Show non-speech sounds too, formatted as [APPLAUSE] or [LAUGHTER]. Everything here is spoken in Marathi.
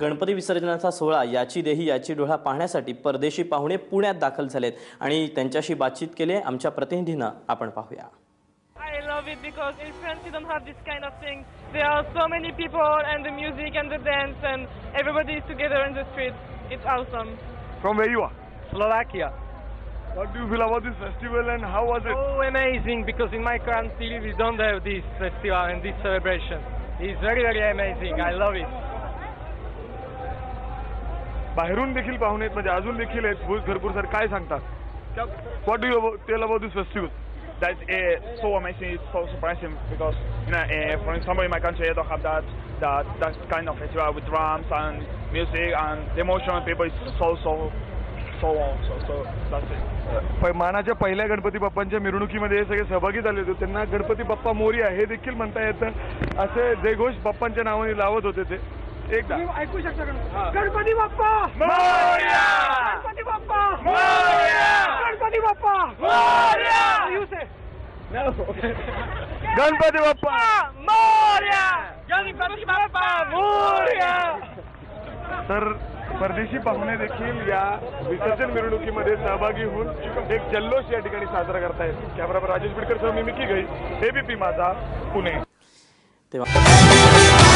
गणपती विसर्जनाचा सोहळा याची देही याची डोळा पाहण्यासाठी परदेशी पाहुणे पुण्यात दाखल झालेत आणि त्यांच्याशी बातचीत केली आमच्या प्रतिनिधीनं आपण पाहूया I love it because in France you don't have this kind of thing. There are so many people and the music and the dance and everybody is together in the street. It's awesome. From where you are? Slovakia. What do you feel about this festival and how was it? Oh, amazing! Because in my country we don't have this festival and this celebration. It's very, very amazing. I love it. बाहेरून देखील पाहुणे आहेत म्हणजे अजून देखील आहेत भुज भरपूर सर काय सांगतात what do you tell about this festival That's uh, so amazing. It's so surprising because you know, uh, for example, in my country, I don't have that that that kind of festival with drums and music and the emotion of people is so so so so so. That's it. मानाच्या पहिल्या गणपती बाप्पांच्या मिरवणुकीमध्ये हे सगळे सहभागी झाले होते त्यांना गणपती बाप्पा मोर्या हे देखील म्हणता येतं असे जयघोष बाप्पांच्या नावाने लावत होते ते एकदा. ऐकू शकता का? गणपती बाप्पा! मोरया! गणपती बाप्पा! मोरया! गणपती बाप्पा! मोरया! You say. [LAUGHS] गणपती बाप्पा! गणपती बाप्पा! मोरया! तर परदेशी पाहुणे देखील या विसर्जन मिरवणुकीमध्ये सहभागी होऊन एक जल्लोष या ठिकाणी साजरा करतायत. कॅमेरामॅन राजेश बिडकर सह मी मिकी गई एबीपी माझा पुणे. तेव्हा